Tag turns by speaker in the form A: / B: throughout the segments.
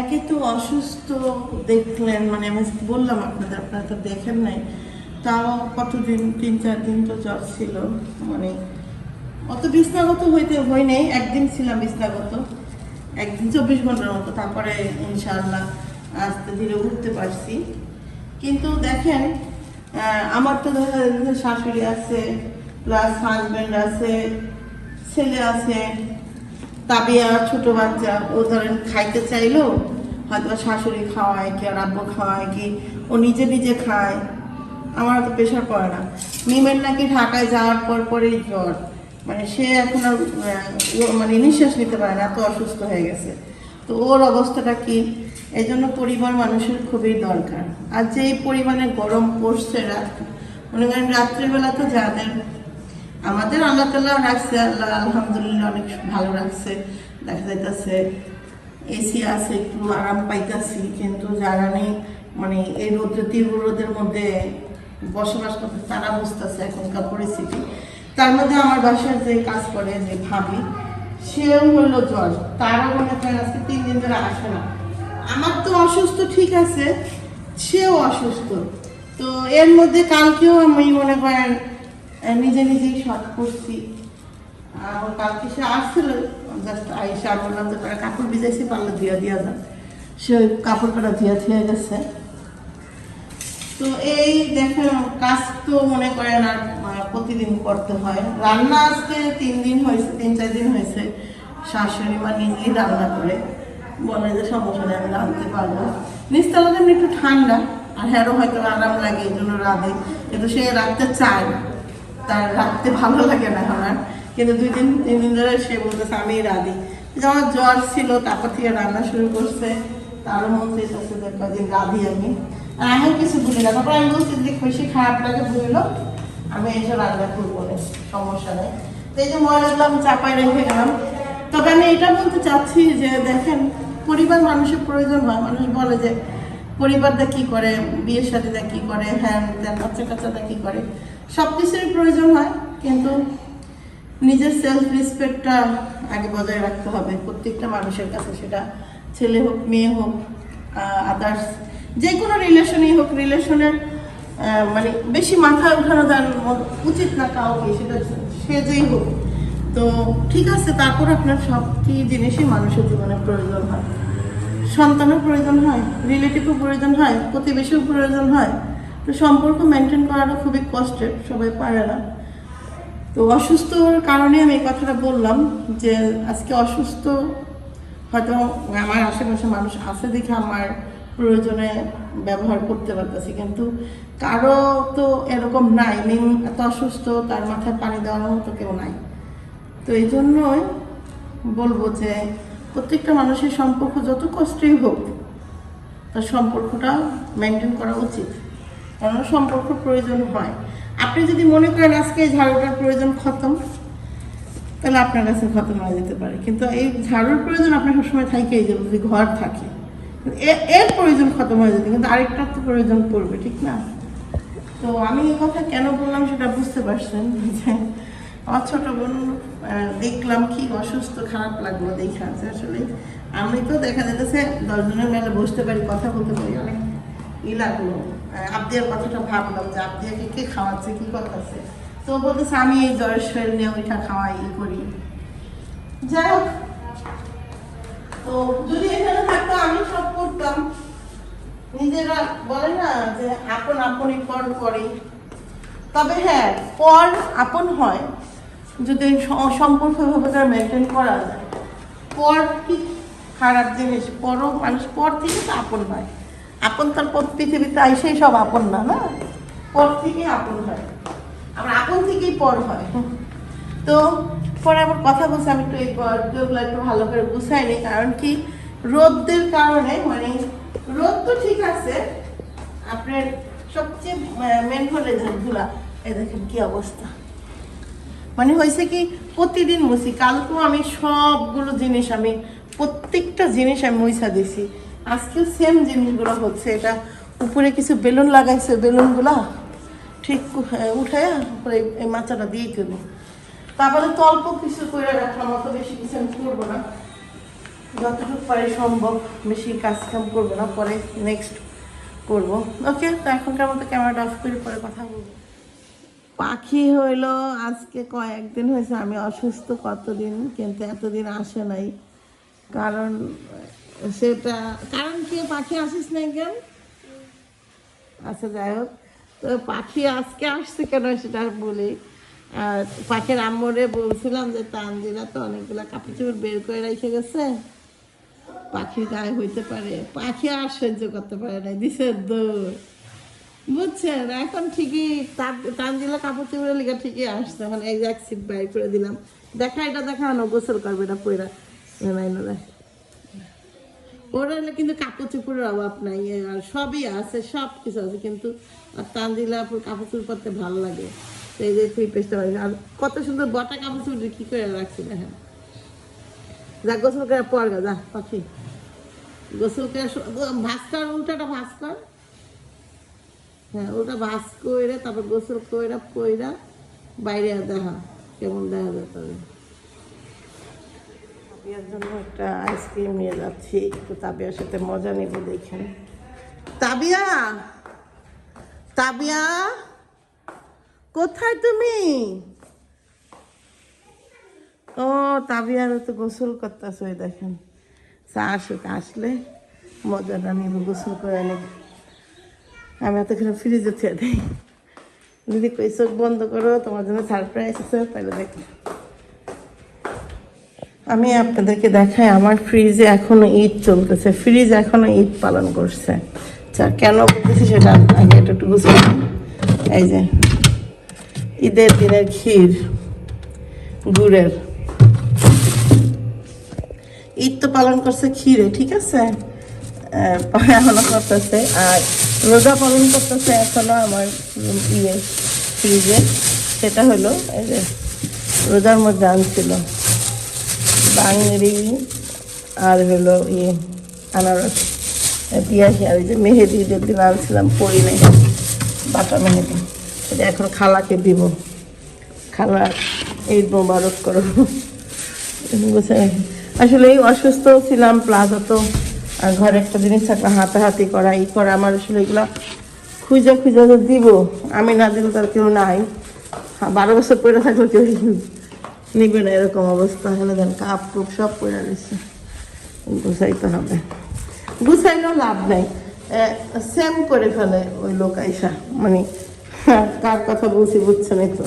A: একে তো অসুস্থ দেখলেন মানে আমি বললাম আপনাদের, আপনারা তো দেখেন নাই। তাও কতদিন, তিন, চার দিন তো জ্বর ছিল মানে অত বিছনাগত হইতে হয় নাই, একদিন ছিলাম বিছনাগত একদিন চব্বিশ ঘণ্টার মতো, তারপরে ইনশাআল্লাহ আস্তে ধীরে উঠতে পারছি। কিন্তু দেখেন আমার তো শাশুড়ি আছে প্লাস হাজব্যান্ড আছে, ছেলে আছে তাবিয়া, ছোট বাচ্চা, ও ধরেন খাইতে চাইলো হয়তো শাশুড়ি খাওয়ায় কি আর আব্বু খাওয়ায় কি ও নিজে নিজে খায়, আমার তো প্রেশার পড়ে না। মিমের নাকি ঢাকায় যাওয়ার পর পরেই জ্বর। মানে সে এখন আর মানে নিঃশ্বাস নিতে পারে না, এত অসুস্থ হয়ে গেছে। তো ওর অবস্থাটা কি? এই জন্য পরিবার মানুষের খুবই দরকার। আর যেই পরিমাণে গরম পড়ছে রাত, মনে করেন রাত্রিবেলা তো যাদের আমাদের আল্লাহ তাল্লাহ রাখছে, আল্লাহ আলহামদুলিল্লাহ অনেক ভালো রাখছে। দেখা যাইতেছে এসি আছে, একটু আরাম পাইতাছি, কিন্তু যারা নেই মানে এই রোদ্রে, তীব্র রোদের মধ্যে বসবাস করতে, তারা বুঝতেছে এখনকার পরিস্থিতি। তার মধ্যে আমার বাসায় যে কাজ করে, যে ভাবি, সেও হলো জ্বর। তারও মনে করেন আজকে তিন দিন ধরে আসে না। আমার তো অসুস্থ ঠিক আছে, সেও অসুস্থ। তো এর মধ্যে কালকেও আমি মনে করেন নিজে নিজেই শর্ট করছি। আর কালকে সে আসছিল জাস্ট আইসা বললাম যে কাপড় ভিজাইছি পারলে ধুয়া দিয়া যান সে ওই কাপড় কটা ধুয়া গেছে। তো এই দেখেন কাজ তো মনে করেন আর প্রতিদিন করতে হয়। রান্না আজকে তিন দিন হয়েছে, তিন, চার দিন হয়েছে। শাশুড়ি মা নিজেই রান্না করে। বলে যে, সমস্যা নেই, আমি রাঁধতে পারব। নিচতলাতে একটু ঠান্ডা, আর হ্যারো হয়তো আরাম লাগে, এই জন্য রাঁধে। কিন্তু সে রাখতে চায় না। তার রাখতে ভালো লাগে না আমার। কিন্তু দুই দিন তিন দিন ধরে সে বলতেছে, আমি রাঁধি। যখন জ্বর ছিল, তারপর থেকে রান্না শুরু করছে। তারও মন চাইতেছে যে কদিন রাঁধি আমি। আর আমিও কিছু ভুলি না। তারপর আমি বলছি যে বেশি খারাপ লাগে ভুলিল আমি এসে রান্না করব না সমস্যা নেই। তো এই যে ময়লাগুলো আমি চাপাই রেখে গেলাম। তবে আমি এটা বলতে চাচ্ছি যে দেখেন, পরিবার মানুষের প্রয়োজন হয়। মানুষ বলে যে, পরিবারটা কি করে? বিয়ের সাথীরা কি করে? হ্যাঁ বাচ্চা কাচ্চাটা কি করে? সব কিছুরই প্রয়োজন হয়, কিন্তু নিজের সেলফ রেসপেক্টটা আগে বজায় রাখতে হবে। প্রত্যেকটা মানুষের কাছে সেটা ছেলে হোক, মেয়ে হোক আদার্স যে কোনো রিলেশনই হোক রিলেশনের মানে বেশি মাথা উঠানো দেন উচিত না কাউকে, সেটা সে যেই হোক। তো ঠিক আছে, তারপর আপনার সব কি জিনিসই মানুষের জীবনে প্রয়োজন হয়। সন্তানের প্রয়োজন হয় রিলেটিভও প্রয়োজন হয়, প্রতিবেশীও প্রয়োজন হয়। তো সম্পর্ক মেনটেন করাটা খুবই কষ্টের, সবাই পারে না। তো অসুস্থর কারণে আমি এই কথাটা বললাম যে আজকে অসুস্থ, হয়তো আমার আশেপাশে মানুষ আছে দেখে আমার প্রয়োজনে ব্যবহার করতে পারতেছি, কিন্তু কারও তো এরকম নাই। মিম এত অসুস্থ, তার মাথায় পানি দেওয়ার মতো কেউ নাই। তো এই জন্যই বলব যে প্রত্যেকটা মানুষের সম্পর্ক যত কষ্টই হোক, তার সম্পর্কটা মেনটেন করা উচিত। কারণ সম্পর্ক প্রয়োজন হয়। আপনি যদি মনে করেন আজকে এই ঝাড়ুটার প্রয়োজন খতম, তাহলে আপনার কাছে খতম হয়ে যেতে পারে। কিন্তু এই ঝাড়ুর প্রয়োজন আপনার সবসময় থাকেই যাবে যদি ঘর থাকে। এ- এর প্রয়োজন খতম হয়ে যেতে, কিন্তু আরেকটার তো প্রয়োজন পড়বে, ঠিক না? তো আমি এই কথা কেন বললাম সেটা বুঝতে পারছেন যে আমার ছোট বোন দেখলাম কি অসুস্থ, খারাপ লাগল দেখা যে আসলে। আমি তো দেখা যেতেছে দশজনের মেলে বসতে পারি, কথা বলতে পারি, অনেক ই লাগল। আবদিয়ার কথাটা ভাবলাম যে আবদিয়াকে কে খাওয়াচ্ছে, কি করতেছে? তো বলতেছে, আমি এই জ্বরের শরীর নিয়ে ওইটা খাওয়াই, ই করি। যাই হোক, তো যদি এখানে থাকতো আমি সব করতাম। নিজেরা বলে না যে আপন আপনই পর করে। তবে হ্যাঁ পর আপন হয়, যদি স- সম্পর্ক ভাবে তার মেনটেন করা যায়। পর কি খারাপ জিনিস? পরও মানুষ, পর থেকে তো আপন হয়। আপন তার পৃথিবীতে আইসেই সব আপন না না? পর থেকে আপন হয়। আমার আপন থেকেই পর হয়। তো পরে আবার কথা বলছে, আমি একটু এই গল্পগুলো একটু ভালো করে গুছাই নি কারণ কি রোদের কারণে মানে রোদ তো ঠিক আছে, আপনার সবচেয়ে মেন হলে ধুলা। এই দেখেন কি অবস্থা। মানে হয়েছে কি, প্রতিদিন মুছি, কালকেও আমি সবগুলো জিনিস আমি, প্রত্যেকটা জিনিস আমি মুইছা দিছি। আজকেও সেম জিনিসগুলো হচ্ছে, এটা উপরে কিছু বেলুন লাগাইছে, বেলুনগুলা ঠিক উঠে উপরে এই মাচাটা দিয়ে দেবো তারপরে তো অল্প কিছু করে রাখলাম অত বেশি কিছু আমি করব না। যতটুকু পারি সম্ভব বেশি কাজ কাম করব না, পরে নেক্সট করব। ওকে তো এখনকার মতো ক্যামেরাটা অফ করে পরে কথা বলব। পাখি হইল, আজকে কয়েকদিন হয়েছে, আমি অসুস্থ কতদিন, কিন্তু এতদিন আসে নাই। কারণ সেটা, কারণ কি, পাখি আসিস নাই কেন? আচ্ছা যাই হোক। তো পাখি আজকে আসছে কেন সেটা বলি। পাখির আম্মরে বলছিলাম যে, তানজিরা তো অনেকগুলা কাপড় চোপড় বের করে রেখে গেছে। পাখির গায়ে হইতে পারে। পাখি আর সহ্য করতে পারে না, দিছে দৌড়। বুঝছেন? এখন ঠিকই তানজিলা কাপড় চোপড়ের লিগে ঠিকই আসছে। মানে এক সিট বাই করে দিলাম। দেখা, এটা দেখা না গোসল করবে এটা পয়রা না। ওরা কিন্তু কাপড় চোপড়ের অভাব নাই, আর সবই আছে সব কিছু আছে, কিন্তু আর তানজিলা কাপড় চোপড় পরতে ভালো লাগে। এই যে থ্রি পেস্টটা আর কত সুন্দর বটা কাপড় চোপড় কি করে রাখছি দেখেন। যা, গোসল করে পর গা, যা, পাখি। গোসল করে ভাস্কর, উল্টাটা ভাঁজ কর হ্যাঁ ওটা ভাঁজ করে তারপর গোসল কইরা কইরা বাইরে দেখা, কেমন দেখা যায় তবে তাবিয়ার জন্য একটা আইসক্রিম নিয়ে যাচ্ছি, একটু তাবিয়ার সাথে মজা নেব, দেখেন। তাবিয়া? তাবিয়া? কোথায় তুমি? ও, তাবিয়ারও তো গোসল করতেছে, ওই দেখেন। চা আসলে মজাটা নিব, গোসল করে নেব। আমি এতক্ষণ ফ্রিজে ছেড়ে দিই। দিদি কই চোখ বন্ধ করো, তোমার জন্য সারপ্রাইজ আছে, তাহলে দেখো। আমি আপনাদেরকে দেখাই, আমার ফ্রিজে এখনও ঈদ চলতেছে। ফ্রিজ এখনও ঈদ পালন করছে। আচ্ছা কেন বলতেছি সেটা আগে একটু একটু বুঝতে এই যে, ঈদের দিনের ক্ষীর, গুড়ের। ঈদ তো পালন করছে ক্ষীরে, ঠিক আছে? এখনও করতেছে, আর রোজা পালন করতেছে এখনও আমার ইয়ে ফ্রিজে সেটা হলো, এই যে, রোজার মধ্যে আনছিল। বাংরি আর হলো ইয়ে আনারস। পিয়াসি আর ওই যে মেহেদি ঈদের দিন আনছিলাম পরি নাই। বাটা মেহেদি। সেটা এখন খালাকে দিব। খালা ঈদ মোবারক করো আসলে এই অসুস্থ ছিলাম প্লাস তো, আর ঘরে একটা জিনিস থাকলে হাতাহাতি করা, ই করা, আমার আসলে এগুলো খুঁজে খুঁজে দিব। আমি না দিলে তার কেউ নাই। বারো বছর পরে থাকলে কেউ নিবে না এরকম অবস্থা হলে দেন কাপ টুপ সব পরে রয়েছে। গুছাইতে হবে। গুছাইলেও লাভ নাই। সেম করে ফেলে ওই লোক আইসা। মানে কার কথা বলছি বুঝছেন তো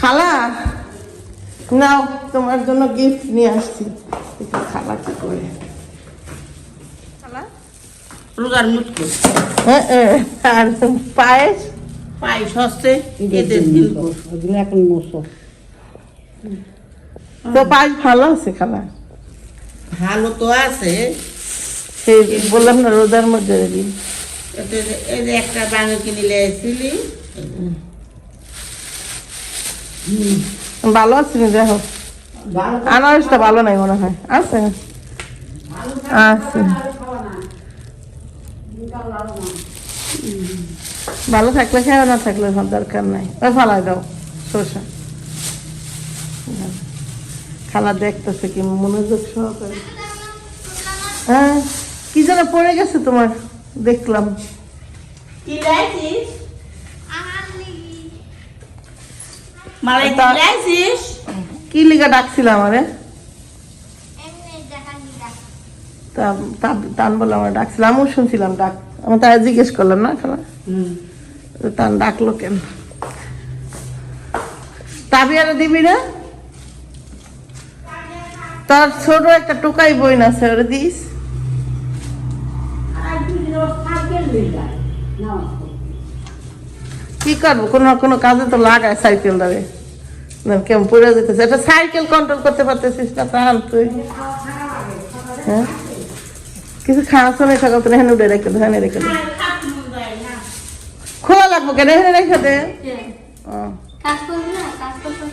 A: খালা নাও তোমার জন্য গিফট নিয়ে আসছি। একটু খালা কি করে। খালা?
B: রোজার মুটকু।
A: হ্যাঁ, হ্যাঁ, আর পায়েস?
B: পায়েস হচ্ছে ঈদের
C: এখন মশো
A: তো পায়েস ভালো আছে খালা?
B: ভালো তো আছে।
A: সেই বললাম না রোজার মধ্যে দিন।
B: একটা বাঙে কিনে লেছিলি
A: ভালো আছে দেখো আনারসটা ভালো নাই মনে হয়। আছে? আছে। ভালো থাকলে খেয়ে না থাকলে দরকার নাই। ওই ফালাই দাও শসা। খালা দেখতেছে কি মনোযোগ সহকারে। হ্যাঁ কি যেন পড়ে গেছে তোমার? দেখলাম।
B: কি
A: লিগা ডাকছিলাম তা- তান বলে আমার ডাকছিলাম আমিও শুনছিলাম ডাক। আমি তাই জিজ্ঞেস করলাম না খালা? তান ডাকলো কেন? তাবিয়ারে দিবি না? তার ছোট একটা টোকাই বই না স্যার দিস। কি করব? কোনো কোনো কাজে তো লাগায় সাইকেল না কেমন পড়ে যেতেছে। একটা সাইকেল কন্ট্রোল করতে পারতেছিস না প্রাণ তুই। হ্যাঁ? কিছু খাওয়া শুনে থাকো তো এখানে উঠে রেখে দে রেখে দে। খোলা লাগবো কেন? এখানে রেখে দে। ও,
D: কাজ করবি না? কাজ করতে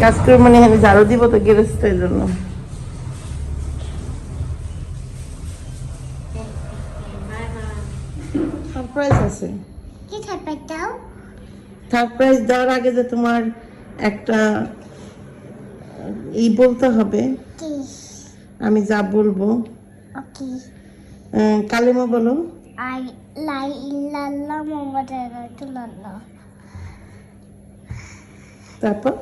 A: কাজ করে মানে এখানে ঝাড়ু দিব তো গেরেস্টের জন্য। আছে।
D: কি
A: দেওয়ার আগে যে তোমার একটা ই বলতে হবে। আমি যা বলব। কালিমা বলো।
D: আই লাই ইল্লাল্লাহ মোহাম্মদ রাসূলুল্লাহ।
A: তারপর?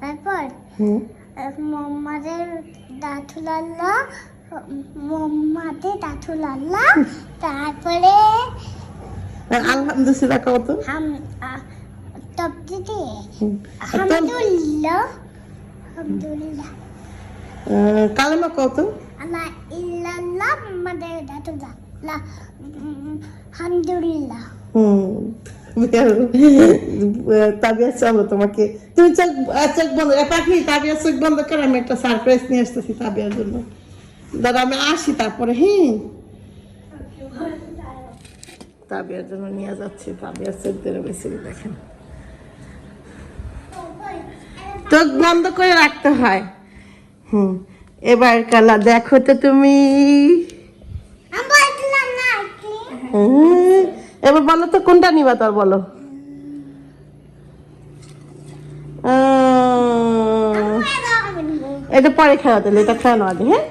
D: তারপর
A: হুম।
D: মোহাম্মদের দাথুলাল্লাহ মোহাম্মদের দাথুলাল্লাহ তারপরে
A: আর আলহামদুলিল্লাহ কত?
D: হাম তবদিতে
A: হুম। আর তোর,
D: হামদুলিল্লাহ হামদুলিল্লাহ
A: আহ, কালিমা কত?
D: আল্লাহ ইল্লাল্লাহ মোহাম্মদের দাথুলাল্লাহ হামদুলিল্লাহ।
A: হুম। তাবিয়া চলো তোমাকে তুমি চোখ চোখ বন্ধ পাখি তাবিয়া চোখ বন্ধ করে আমি একটা সারপ্রাইজ নিয়ে আসতেছি তাবিয়ার জন্য দাদা আমি আসি তারপরে হ্যাঁ তাবিয়ার জন্য নিয়ে যাচ্ছি তাবিয়ার চোখ ধরে বেশি দেখেন চোখ বন্ধ করে রাখতে হয় হুম এবার কালা দেখো তো তুমি হুম, এবার বলো তো কোনটা নিবা তোর বলো? এটা পরে খাওয়া তাহলে এটা খাওয়ানো আগে হ্যাঁ?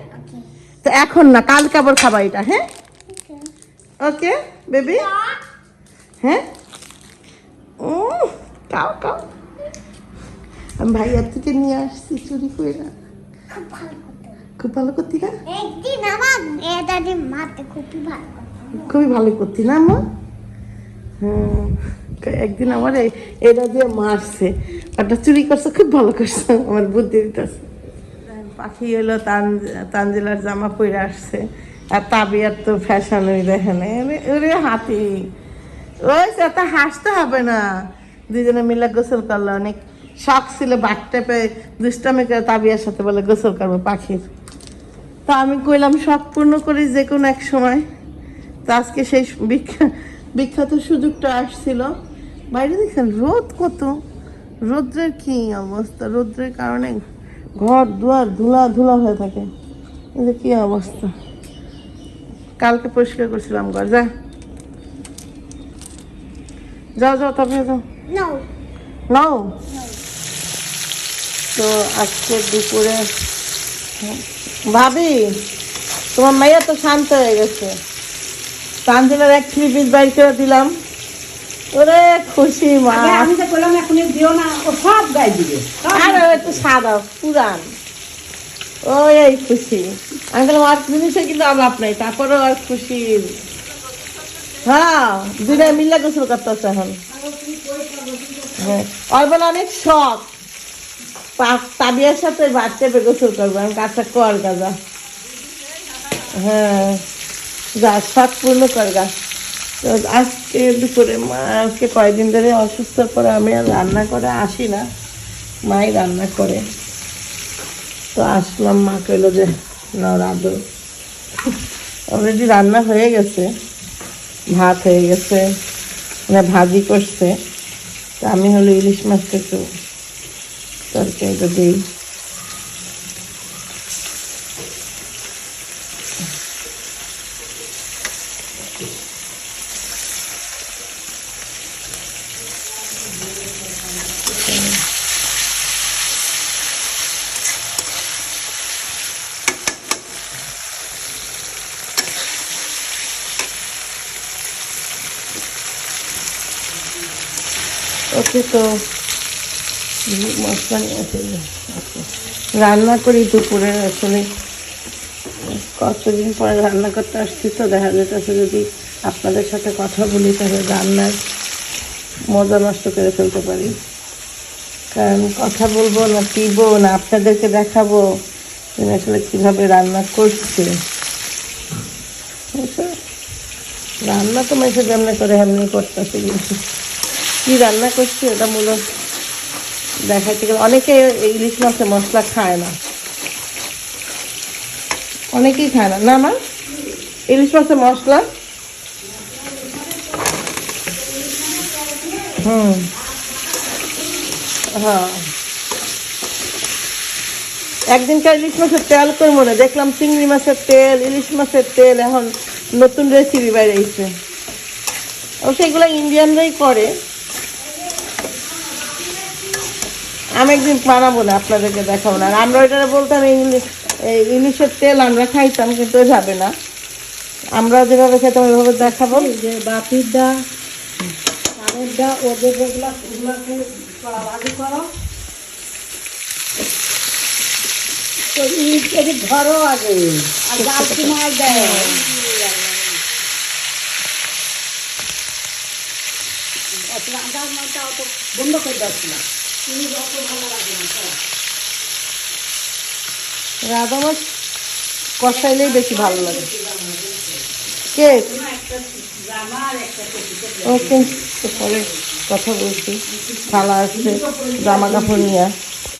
A: তো এখন না কালকে আবার খাবা এটা হ্যাঁ? Okay baby? হ্যাঁ? উম, খাও খাও আমি ভাইয়ার থেকে নিয়ে আসছি চুরি করে। না
D: খুব ভালো করতে
A: না?
D: একদিন আমার এটা মারতে খুবই ভালো
A: খুবই ভালো করতি না আমার একদিন আমার এটা দিয়ে মারছে। ওটা চুরি করছে, খুব ভালো করছে, আমার বুদ্ধি দিতেছে। পাখি হলো তান- তানজিলার জামা পরে আসছে, আর তাবিয়ার তো ফ্যাশন ওই এরে- ওরে হাতি। ওই সে তা হাসতে হবে না। দুজনে মিলে গোসল করল, অনেক শখ ছিল বাঘটা পেয়ে দুষ্টামি করে তাবিয়ার সাথে বলে গোসল করব পাখির। তা আমি কইলাম, শখ পূর্ণ করি যে কোনো এক সময়। তো আজকে সেই বিখ্যা- বিখ্যাত সুযোগটা আসছিল। বাইরে দেখছেন রোদ কত। রৌদ্রের কি অবস্থা? রৌদ্রের কারণে ঘর দুয়ার ধুলা ধুলা হয়ে থাকে। এই যে কি অবস্থা। কালকে পরিষ্কার করছিলাম ঘর যা। যাও যাও তবে যাও. নাও। তো আজকে দুপুরে ভাবি তোমার মাইয়া তো শান্ত হয়ে গেছে। তানজিলার এক থ্রি পিস বাইর করে দিলাম। ওরে খুশি মা।
B: আমি তো বললাম এখনই দিও না ও সব গাই দিবে।
A: আর ও একটু সাদা পুরান। ওই এই খুশি। আমি বললাম আর জিনিসের কিন্তু অভাব নাই তারপরেও আর খুশি। হ্যাঁ দুইটা মিল্লা গোসল করতেছে এখন। হ্যাঁ ওর বলে অনেক শখ। তাবিয়ার সাথে বাচ্চা গোসল করব আমি কাজটা কর গাজা হ্যাঁ। যা শখ পূর্ণ কর গা। তো আজকে দুপুরে মা, আজকে কয়েকদিন ধরে অসুস্থ, পরে আমি আর রান্না করে আসি না। মাই রান্না করে। তো আসলাম, মা কইলো যে না রাধো। অলরেডি রান্না হয়ে গেছে। ভাত হয়ে গেছে। মানে ভাজি করছে। তা আমি হলো ইলিশ মাছটা একটু তরকারিটা দিই। ওকে তো মশলা নিয়ে। রান্না করি দুপুরে আসলে। কতদিন পরে রান্না করতে আসছি তো দেখা যেতেছে যদি আপনাদের সাথে কথা বলি, তাহলে রান্নার মজা নষ্ট করে ফেলতে পারি। কারণ কথা বলব না পিবো না, আপনাদেরকে দেখাবো তুমি আসলে কীভাবে রান্না করছে। রান্না তো মেসে যেমনি করে, এমনি কিন্তু কি রান্না করছি ওটা মূলত দেখাইতে গেলে। অনেকে ইলিশ মাছে মশলা খায় না। অনেকেই খায় না। না মা ইলিশ মাছের মশলা? হুম। হ্যাঁ। একদিনকার ইলিশ মাছের তেল করে মনে দেখলাম চিংড়ি মাছের তেল, ইলিশ মাছের তেল, এখন নতুন রেসিপি বাইরে অবশ্য এগুলো ইন্ডিয়ানরাই করে। আমি একদিন বানাবো না, আপনাদেরকে দেখাবো না। আমরা ওইটা বলতাম ইংলিশ এই ইলিশের তেল আমরা খাইতাম, কিন্তু ওইভাবে না। আমরা যেভাবে খেতাম ওইভাবে দেখাবো।
C: যে বাতির দা কানের দা ওদের যেগুলা ওগুলাকে আগে অত বন্ধ করে
A: রাধা মাছ কষাইলেই বেশি ভালো লাগে। কে? ওকে পরে কথা বলছি। থালা আসছে জামা কাপড় নিয়ে